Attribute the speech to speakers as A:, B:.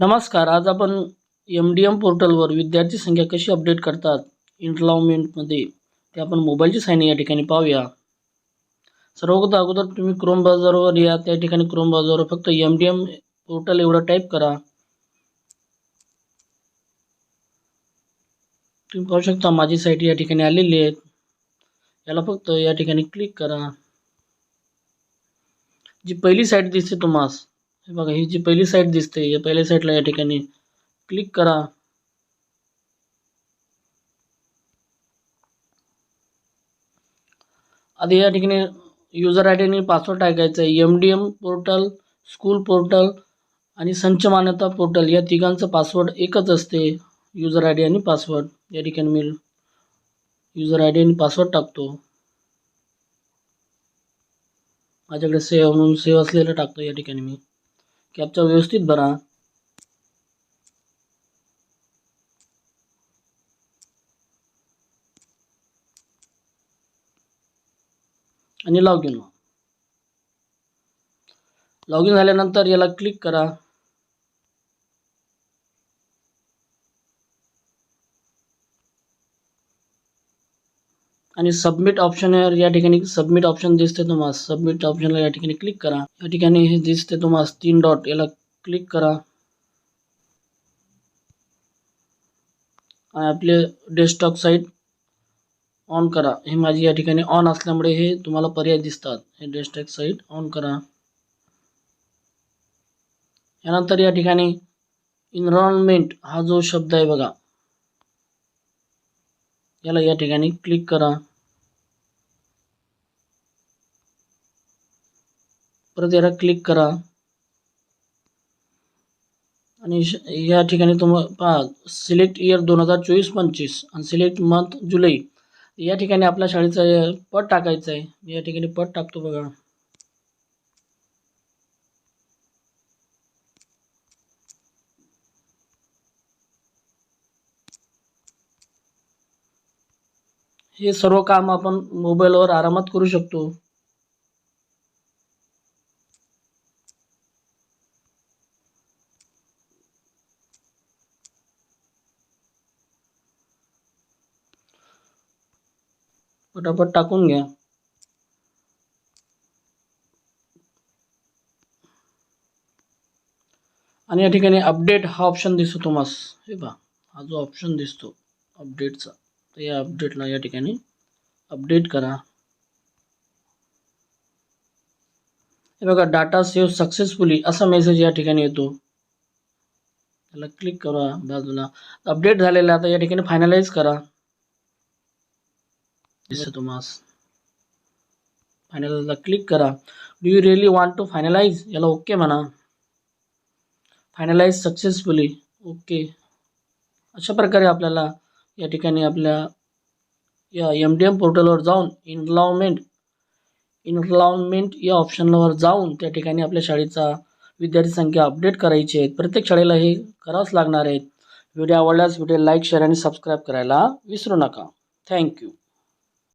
A: नमस्कार आज आपण एम डी एम पोर्टलवर विद्यार्थी संख्या कशी अपडेट करतात इन्फ्लॉमेंटमध्ये ते आपण मोबाईलची साईन या ठिकाणी पाहूया. सर्वप्रथम अगोदर तुम्ही क्रोम ब्राउझरवर या त्या ठिकाणी क्रोम ब्राउझरवर फक्त एम डी एम पोर्टल एवढं टाईप करा. तुम्ही पाहू शकता माझी साईट या ठिकाणी आलेली आहे. याला फक्त या ठिकाणी क्लिक करा. जी पहिली साईट दिसते तुम्हाला हे बघा ही जी पहिली साईट दिसते या पहिल्या साईटला या ठिकाणी क्लिक करा. आधी या ठिकाणी युजर आय डी आणि पासवर्ड टाकायचा आहे. M D M portal school portal आणि संच मान्यता पोर्टल या तिघांचं पासवर्ड एकच असते. युजर आय डी आणि पासवर्ड या ठिकाणी मी युजर आय डी आणि पासवर्ड टाकतो. माझ्याकडे सेव्ह म्हणून सेव्ह असलेलं टाकतो या ठिकाणी मी. कॅपचा व्यवस्थित भरा. आणि लॉग इन लॉग इन झाल्यानंतर याला क्लिक करा. आणि सबमिट ऑप्शनवर या ठिकाणी सबमिट ऑप्शन दिसते तुम्हाला. सबमिट ऑप्शनला या ठिकाणी क्लिक करा. या ठिकाणी हे दिसते तुम्हाला तीन डॉट याला क्लिक करा. आणि आपले डेस्कटॉप साईट ऑन करा. हे माझी या ठिकाणी ऑन असल्यामुळे हे तुम्हाला पर्याय दिसतात. हे डेस्कटॉप साईट ऑन करा. यानंतर या ठिकाणी इन्व्हॉर्मेंट हा जो शब्द आहे बघा. याला या ठिकाणी क्लिक करा. परत याला क्लिक करा. आणि या ठिकाणी तुम पहा सिलेक्ट इयर दोन हजार चोवीस पंचवीस आणि सिलेक्ट मंथ जुलै. या ठिकाणी आपल्या शाळेचा पट टाकायचं आहे मी या ठिकाणी पट टाकतो बघा. हे सर्व काम आपण मोबाईलवर आरामात करू शकतो. पटापट टाकून घ्या. या अपडेट हा ऑप्शन दिसतो तुम्हाला हे पहा, हा जो ऑप्शन दिसतो अपडेटचा तर या अपडेटला या ठिकाणी अपडेट करा। हे बघा डाटा सेव्ह सक्सेसफुली असा मेसेज या ठिकाणी येतो। त्याला क्लिक करा बाजूला. अपडेट झालेला आता या ठिकाणी फायनलाइज करा. दिसतं तुम्हाला फायनलला क्लिक करा. Do you really want to finalize याला ओके म्हणा. फायनलाइज सक्सेसफुली ओके अशा प्रकारे आपल्याला या ठिकाणी आपल्या या एम डी एम पोर्टलवर जाऊन इन्लॉवमेंट इन्लॉवमेंट या ऑप्शनवर जाऊन त्या ठिकाणी आपल्या शाळेचा विद्यार्थी संख्या अपडेट करायची आहे. प्रत्येक शाळेला हे करावंच लागणार आहेत व्हिडिओ आवडल्यास व्हिडिओ लाईक शेअर आणि सबस्क्राईब करायला विसरू नका. थँक्यू